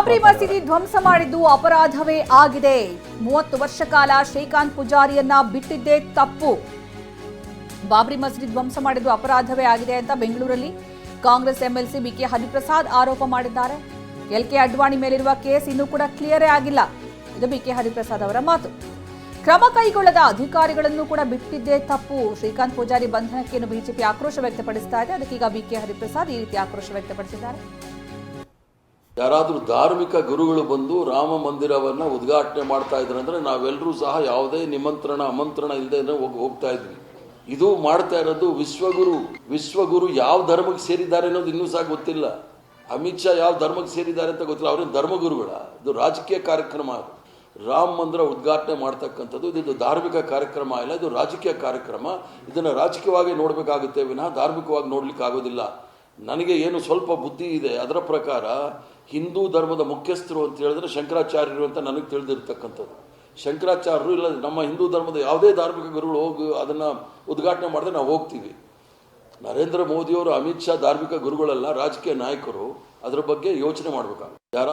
ಬಾಬ್ರಿ ಮಸೀದಿ ಧ್ವಂಸ ಮಾಡಿದ್ದು ಅಪರಾಧವೇ ಆಗಿದೆ. ಮೂವತ್ತು ವರ್ಷ ಕಾಲ ಶ್ರೀಕಾಂತ್ ಪೂಜಾರಿಯನ್ನ ಬಿಟ್ಟಿದ್ದೇ ತಪ್ಪು. ಬಾಬ್ರಿ ಮಸೀದಿ ಧ್ವಂಸ ಮಾಡಿದ್ದು ಅಪರಾಧವೇ ಆಗಿದೆ ಅಂತ ಬೆಂಗಳೂರಲ್ಲಿ ಕಾಂಗ್ರೆಸ್ ಎಂಎಲ್ಸಿ ಬಿಕೆ ಹರಿಪ್ರಸಾದ್ ಆರೋಪ ಮಾಡಿದ್ದಾರೆ. ಎಲ್ ಕೆ ಅಡ್ವಾಣಿ ಮೇಲಿರುವ ಕೇಸ್ ಇನ್ನೂ ಕೂಡ ಕ್ಲಿಯರೇ ಆಗಿಲ್ಲ. ಇದು ಬಿಕೆ ಹರಿಪ್ರಸಾದ್ ಅವರ ಮಾತು. ಕ್ರಮ ಕೈಗೊಳ್ಳದ ಅಧಿಕಾರಿಗಳನ್ನು ಕೂಡ ಬಿಟ್ಟಿದ್ದೇ ತಪ್ಪು. ಶ್ರೀಕಾಂತ್ ಪೂಜಾರಿ ಬಂಧನಕ್ಕೆ ಬಿಜೆಪಿ ಆಕ್ರೋಶ ವ್ಯಕ್ತಪಡಿಸ್ತಾ ಇದೆ. ಅದಕ್ಕೀಗ ಬಿಕೆ ಹರಿಪ್ರಸಾದ್ ಈ ರೀತಿ ಆಕ್ರೋಶ ವ್ಯಕ್ತಪಡಿಸಿದ್ದಾರೆ. ಯಾರಾದರೂ ಧಾರ್ಮಿಕ ಗುರುಗಳು ಬಂದು ರಾಮ ಮಂದಿರವನ್ನು ಉದ್ಘಾಟನೆ ಮಾಡ್ತಾ ಇದ್ರಂದ್ರೆ ನಾವೆಲ್ಲರೂ ಸಹ ಯಾವುದೇ ನಿಮಂತ್ರಣ ಆಮಂತ್ರಣ ಇಲ್ಲದೆ ಹೋಗಿ, ಹೋಗ್ತಾ ಇದ್ವಿ. ಇದು ಮಾಡ್ತಾ ಇರೋದು ವಿಶ್ವಗುರು. ವಿಶ್ವಗುರು ಯಾವ ಧರ್ಮಕ್ಕೆ ಸೇರಿದ್ದಾರೆ ಅನ್ನೋದು ಇನ್ನೂ ಸಹ ಗೊತ್ತಿಲ್ಲ. ಅಮಿತ್ ಶಾ ಯಾವ ಧರ್ಮಕ್ಕೆ ಸೇರಿದ್ದಾರೆ ಅಂತ ಗೊತ್ತಿಲ್ಲ. ಅವ್ರೇನು ಧರ್ಮಗುರುಗಳ? ಇದು ರಾಜಕೀಯ ಕಾರ್ಯಕ್ರಮ ರಾಮ ಮಂದಿರ ಉದ್ಘಾಟನೆ ಮಾಡ್ತಕ್ಕಂಥದ್ದು, ಇದು ಧಾರ್ಮಿಕ ಕಾರ್ಯಕ್ರಮ ಇಲ್ಲ, ಇದು ರಾಜಕೀಯ ಕಾರ್ಯಕ್ರಮ. ಇದನ್ನು ರಾಜಕೀಯವಾಗಿ ನೋಡಬೇಕಾಗುತ್ತೆ ವಿನಃ ಧಾರ್ಮಿಕವಾಗಿ ನೋಡ್ಲಿಕ್ಕೆ ಆಗೋದಿಲ್ಲ ನನಗೆ ಏನು ಸ್ವಲ್ಪ ಬುದ್ಧಿ ಇದೆ, ಅದರ ಪ್ರಕಾರ ಹಿಂದೂ ಧರ್ಮದ ಮುಖ್ಯಸ್ಥರು ಅಂತ ಹೇಳಿದ್ರೆ ಶಂಕರಾಚಾರ್ಯರು ಅಂತ ನನಗೆ ತಿಳಿದಿರ್ತಕ್ಕಂಥದ್ದು. ಶಂಕರಾಚಾರ್ಯರು ಇಲ್ಲ, ನಮ್ಮ ಹಿಂದೂ ಧರ್ಮದ ಯಾವುದೇ ಧಾರ್ಮಿಕ ಗುರುಗಳು ಹೋಗಿ ಅದನ್ನು ಉದ್ಘಾಟನೆ ಮಾಡಿದ್ರೆ ನಾವು ಹೋಗ್ತೀವಿ. ನರೇಂದ್ರ ಮೋದಿಯವರು ಅಮಿತ್ ಶಾ ಧಾರ್ಮಿಕ ಗುರುಗಳಲ್ಲ, ರಾಜಕೀಯ ನಾಯಕರು, ಅದರ ಬಗ್ಗೆ ಯೋಚನೆ ಮಾಡಬೇಕಾಗುತ್ತೆ. ಯಾರ